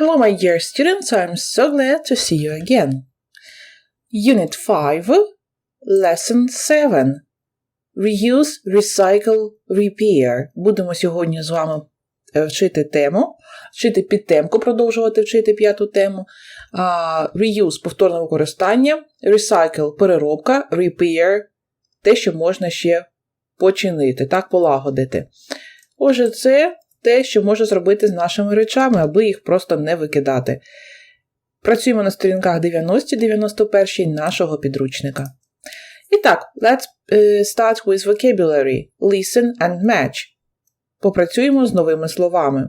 Hello, my dear students. I'm so glad to see you again. Unit 5, Lesson 7. Reuse, Recycle, Repair. Будемо сьогодні з вами е, вчити тему, вчити підтемку, продовжувати вчити п'яту тему. Reuse повторне використання, Recycle переробка, Repair те, що можна ще починити, так полагодити. Отже, це те, що може зробити з нашими речами, аби їх просто не викидати. Працюємо на сторінках 90-91 нашого підручника. І так, let's start with vocabulary. Listen and match. Попрацюємо з новими словами.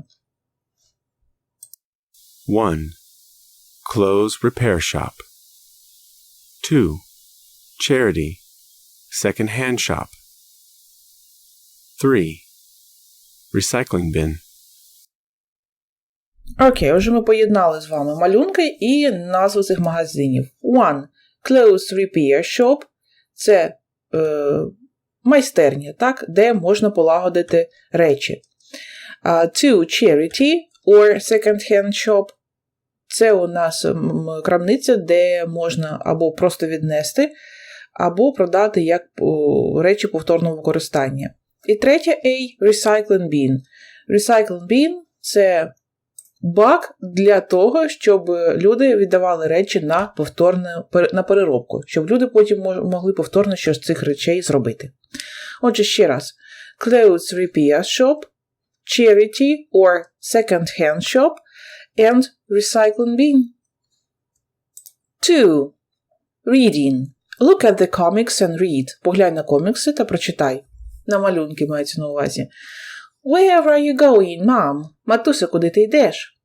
1. Clothes repair shop. 2. Charity. Second-hand shop. 3. Recycling bin. Окей, отже, ми поєднали з вами малюнки і назви цих магазинів. One. Clothes Repair Shop. Це е, майстерня, так, де можна полагодити речі. Uh, two. Charity or second-hand shop. Це у нас крамниця, де можна або просто віднести, або продати як речі повторного використання. І третє A Recycling Bin. Recycling Bin – це бак для того, щоб люди віддавали речі на повторне, на переробку, щоб люди потім могли повторно щось з цих речей зробити. Отже, ще раз: Clothes Repair Shop, Charity or Second-Hand Shop and Recycling Bin. 2. Reading. Look at the comics and read. Поглянь на комікси та прочитай. На малюнки мається на увазі. Where are you going, mom? Матуся, куди ти йдеш?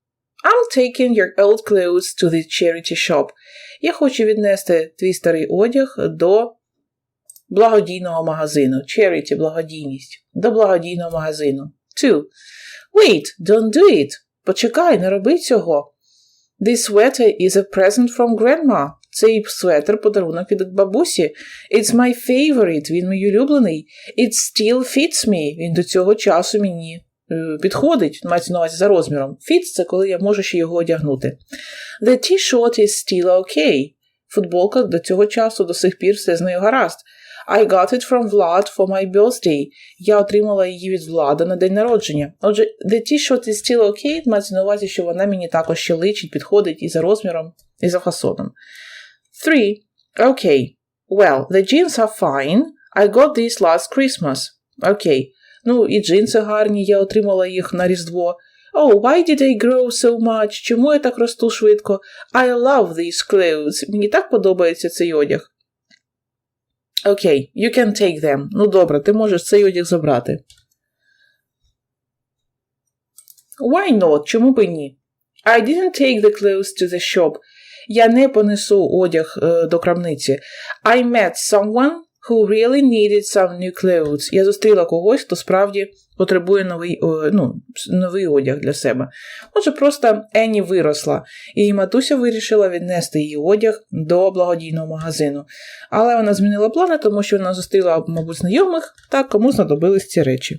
I'm taking your old clothes to the charity shop. Я хочу віднести твій старий одяг до благодійного магазину. Charity – благодійність. До благодійного магазину. Two. Wait, don't do it. Почекай, не роби цього. This sweater is a present from grandma. Цей светр подарунок від бабусі. It's my favorite, він мій улюблений. It still fits me. Він до цього часу мені е, підходить, мається на увазі за розміром. Fits – це коли я можу ще його одягнути. The t-shirt is still okay. Футболка до цього часу до сих пір все з нею гаразд. I got it from Vlad for my birthday. Я отримала її від Влада на день народження. Отже, the t-shirt is still okay, мається на увазі, що вона мені також ще личить, підходить і за розміром, і за фасоном. Three. Okay. Well, the jeans are fine. I got these last Christmas. Okay. Ну, і джинси гарні, я отримала їх на Різдво. Oh, why did I grow so much? Чому я так росту швидко? I love these clothes. Мені так подобається цей одяг. Okay, you can take them. Ну добре, ти можеш цей одяг забрати. Why not? Чому б і ні? I didn't take the clothes to the shop. Я не понесу одяг е, до крамниці. I met someone who really needed some new clothes. Я зустріла когось, хто справді потребує новий ну, новий одяг для себе. Отже, просто Енні виросла, і матуся вирішила віднести її одяг до благодійного магазину. Але вона змінила плани, тому що вона зустріла, мабуть, знайомих, так кому знадобились ці речі.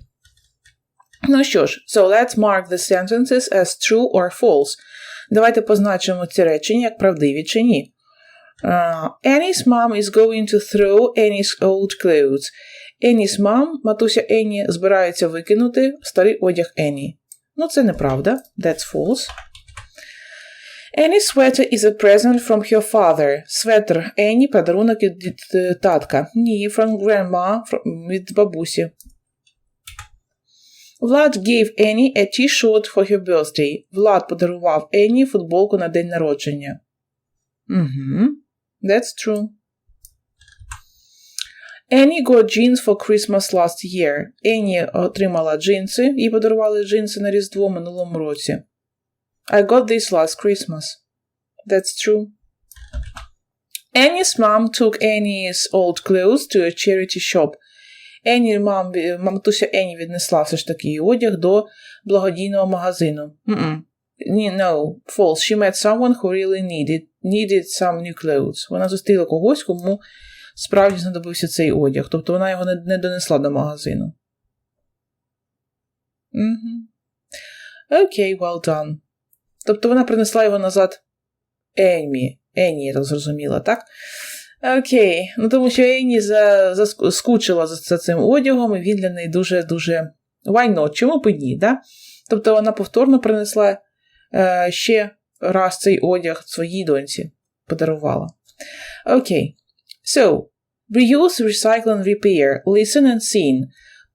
Ну що ж, so let's mark the sentences as true or false. Давайте позначимо ці речення як правдиві чи ні. Uh, Annie's mom is going to throw Annie's old clothes. Annie's mom, матуся Енні, збирається викинути старий одяг Енні. Ну, це неправда. That's false. Annie's sweater is a present from her father. Светр Енні – подарунок від татка. Ні, from grandma, від бабусі. Влад gave Annie a t-shirt for her birthday. Влад подарував Енні футболку на день народження. Угу. That's true. Annie got jeans for Christmas last year. Енні отримала джинси і подарували джинси на Різдво минулому році. I got this last Christmas. That's true. Annie's mom took Annie's old clothes to a charity shop. Енні, мам, матуся Енні віднесла все ж таки одяг до благодійного магазину. Mm-mm. No, false. She met someone who really needed needed some new clothes. Вона зустріла когось, кому справді знадобився цей одяг. Тобто вона його не, не донесла до магазину. Mm-hmm. Okay, well done. Тобто вона принесла його назад Еммі. Енні, я так зрозуміла, так? Окей. Ну тому що Енні за, за, скучила за, за цим одягом, і він для неї дуже-дуже not? Чому б і ні, да? Тобто вона повторно принесла е, ще раз цей одяг своїй доньці, подарувала. Окей. So, reuse, recycle and repair. Listen and sing.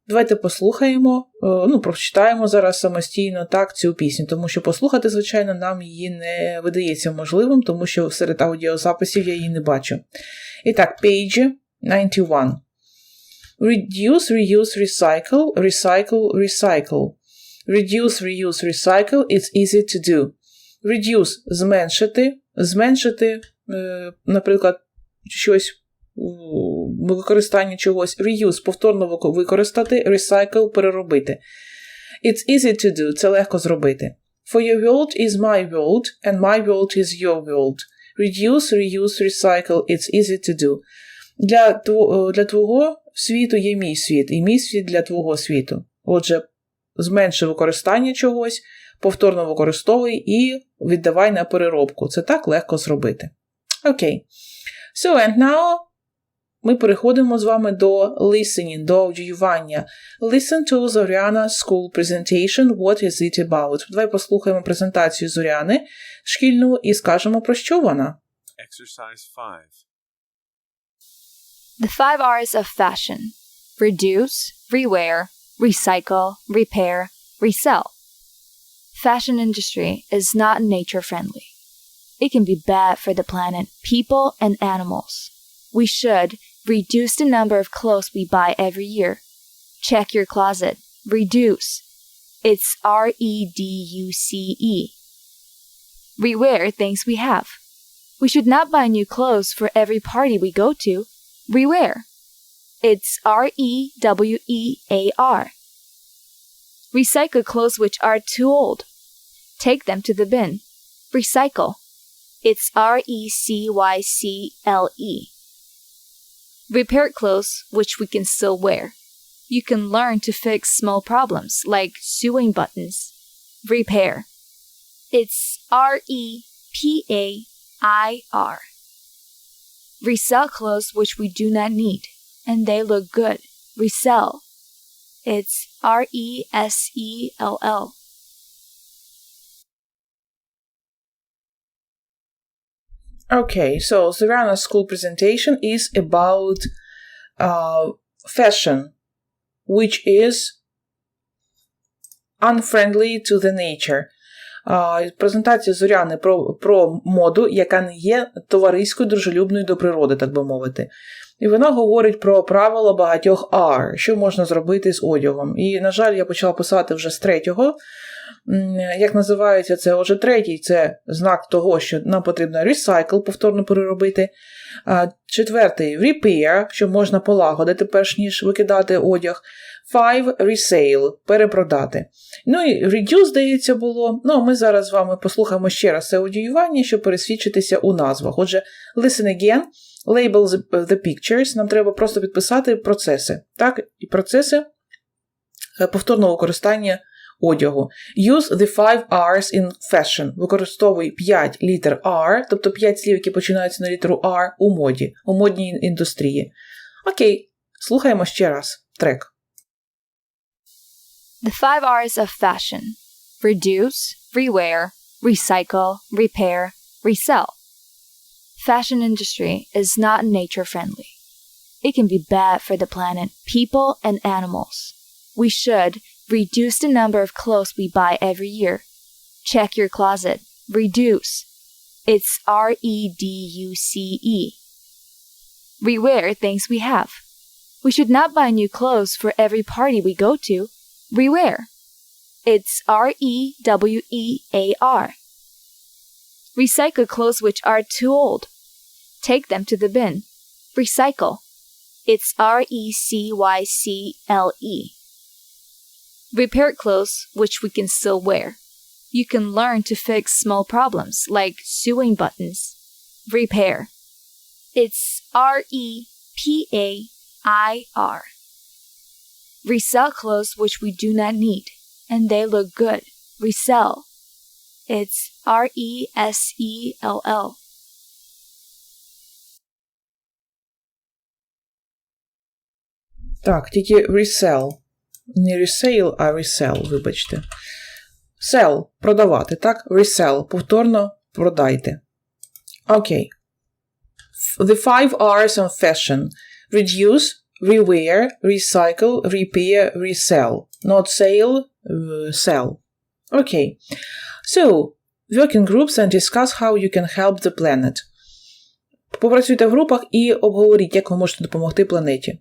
Давайте послухаємо, е, ну, прочитаємо зараз самостійно так цю пісню, тому що послухати, звичайно, нам її не видається можливим, тому що серед аудіозаписів я її не бачу. І так, page 91. Reduce, reuse, recycle, recycle, recycle. Reduce, reuse, recycle, it's easy to do. Reduce зменшити, зменшити, е, наприклад, щось використання чогось, reuse повторно використати, recycle переробити. It's easy to do, це легко зробити. For your world is my world, and my world is your world. Reduce, reuse, recycle, it's easy to do. Для для твого світу є мій світ, і мій світ для твого світу. Отже, зменши використання чогось, повторно використовуй і віддавай на переробку. Це так легко зробити. Окей. Okay. So, and now ми переходимо з вами до listening, до аудіювання. Listen to Зоряна School Presentation. What is it about? Давай послухаємо презентацію Зоряни шкільну і скажемо, про що вона. Exercise 5. The five R's of fashion reduce, rewear, recycle, repair, resell. Fashion industry is not nature friendly. It can be bad for the planet, people, and animals. We should reduce the number of clothes we buy every year. Check your closet. Reduce. It's R E D U C E. Rewear things we have. We should not buy new clothes for every party we go to. Rewear. It's R E W E A R. Recycle clothes which are too old. Take them to the bin. Recycle. It's R E C Y C L E. Repair clothes which we can still wear. You can learn to fix small problems like sewing buttons. Repair. It's R E P A I R. Resell clothes which we do not need and they look good. Resell. It's R E S E L L. Okay, so Savannah's school presentation is about uh, fashion, which is unfriendly to the nature. Uh, презентація Зоряни про, про моду, яка не є товариською дружелюбною до природи, так би мовити. І вона говорить про правила багатьох R, що можна зробити з одягом. І, на жаль, я почала писати вже з третього. Як називається це отже, третій це знак того, що нам потрібно recycle, повторно переробити. Четвертий repair, що можна полагодити, перш ніж викидати одяг. Five resale перепродати. Ну і reduce, здається, було. Ну, а ми зараз з вами послухаємо ще раз це аудіювання, щоб пересвідчитися у назвах. Отже, listen again, label the pictures. Нам треба просто підписати процеси. Так, і процеси повторного використання одягу. Use the five R's in fashion. Використовуй 5 літер R, тобто 5 слів, які починаються на літеру R у моді, у модній індустрії. Окей, слухаємо ще раз трек. The five R's of fashion reduce, rewear, recycle, repair, resell. Fashion industry is not nature friendly. It can be bad for the planet, people, and animals. We should reduce the number of clothes we buy every year. Check your closet. Reduce. It's R E D U C E. Rewear things we have. We should not buy new clothes for every party we go to. Rewear. It's R E W E A R. Recycle clothes which are too old. Take them to the bin. Recycle. It's R E C Y C L E. Repair clothes which we can still wear. You can learn to fix small problems like sewing buttons. Repair. It's R E P A I R. Resell clothes which we do not need and they look good. Resell. It's R E S E L L. Так, тільки resell. Не resale, а resell, вибачте. Sell – продавати, так? Resell – повторно продайте. Окей. The five R's on fashion. Reduce, rewear, recycle, repair, resell. Not sale, uh, sell. Okay. So, work in groups and discuss how you can help the planet. Попрацюйте в групах і обговоріть, як ви можете допомогти планеті.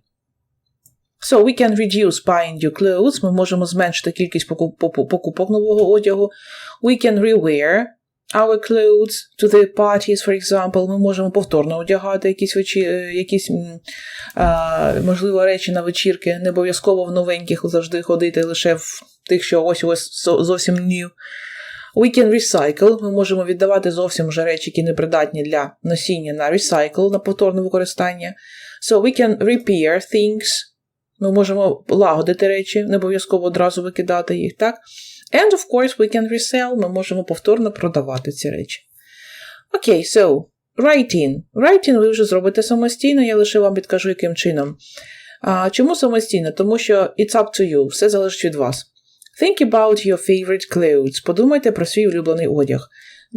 So we can reduce buying new clothes. Ми можемо зменшити кількість покуп- покуп- покупок нового одягу. We can rewear our clothes to the parties, for example. Ми можемо повторно одягати якісь, вечі... е, якісь а, можливо, речі на вечірки. Не обов'язково в новеньких завжди ходити, лише в тих, що ось ось зо- зовсім new. We can recycle. Ми можемо віддавати зовсім вже речі, які не придатні для носіння на recycle, на повторне використання. So we can repair things. Ми можемо лагодити речі, не обов'язково одразу викидати їх, так? And of course, we can resell. Ми можемо повторно продавати ці речі. Окей, so, writing. Writing ви вже зробите самостійно, я лише вам підкажу, яким чином. А, чому самостійно? Тому що it's up to you, все залежить від вас. Think about your favorite clothes. Подумайте про свій улюблений одяг.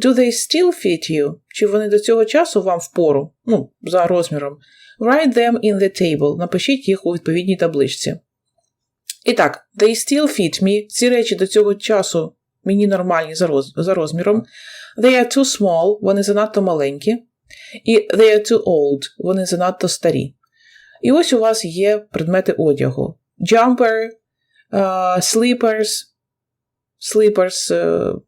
Do they still fit you? Чи вони до цього часу вам впору? Ну, за розміром. Write them in the table. Напишіть їх у відповідній табличці. І так, they still fit me. Ці речі до цього часу мені нормальні за, роз, за розміром. They are too small, вони занадто маленькі. І they are too old, вони занадто старі. І ось у вас є предмети одягу: jumper, uh, slippers, slippers, uh,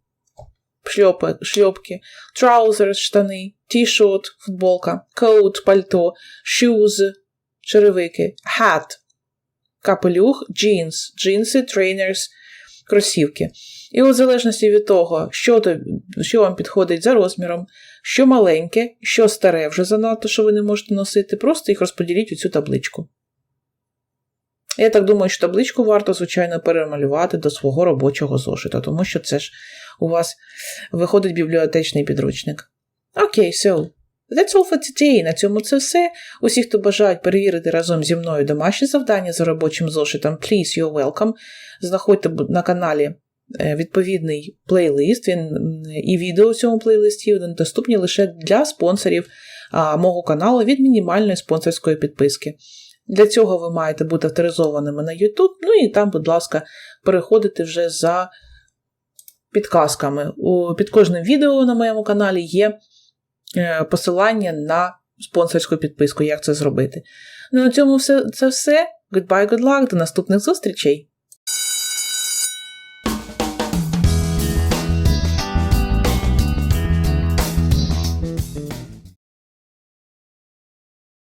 шльопи, шльопки, trousers, штани, t-shirt, футболка, coat, пальто, shoes, черевики, hat, капелюх, jeans, джинси, trainers, кросівки. І от в залежності від того, що, то, що вам підходить за розміром, що маленьке, що старе вже занадто, що ви не можете носити, просто їх розподіліть у цю табличку. Я так думаю, що табличку варто, звичайно, перемалювати до свого робочого зошита, тому що це ж у вас виходить бібліотечний підручник. Окей, okay, so that's all for today. На цьому це все. Усі, хто бажають перевірити разом зі мною домашні завдання за робочим зошитом, please, you're welcome. Знаходьте на каналі е, відповідний плейлист. Він і відео у цьому плейлисті вони доступні лише для спонсорів а, мого каналу від мінімальної спонсорської підписки. Для цього ви маєте бути авторизованими на YouTube, ну і там, будь ласка, переходити вже за підказками. У, під кожним відео на моєму каналі є е, посилання на спонсорську підписку, як це зробити. Ну, на цьому все, це все. Goodbye, good luck, до наступних зустрічей!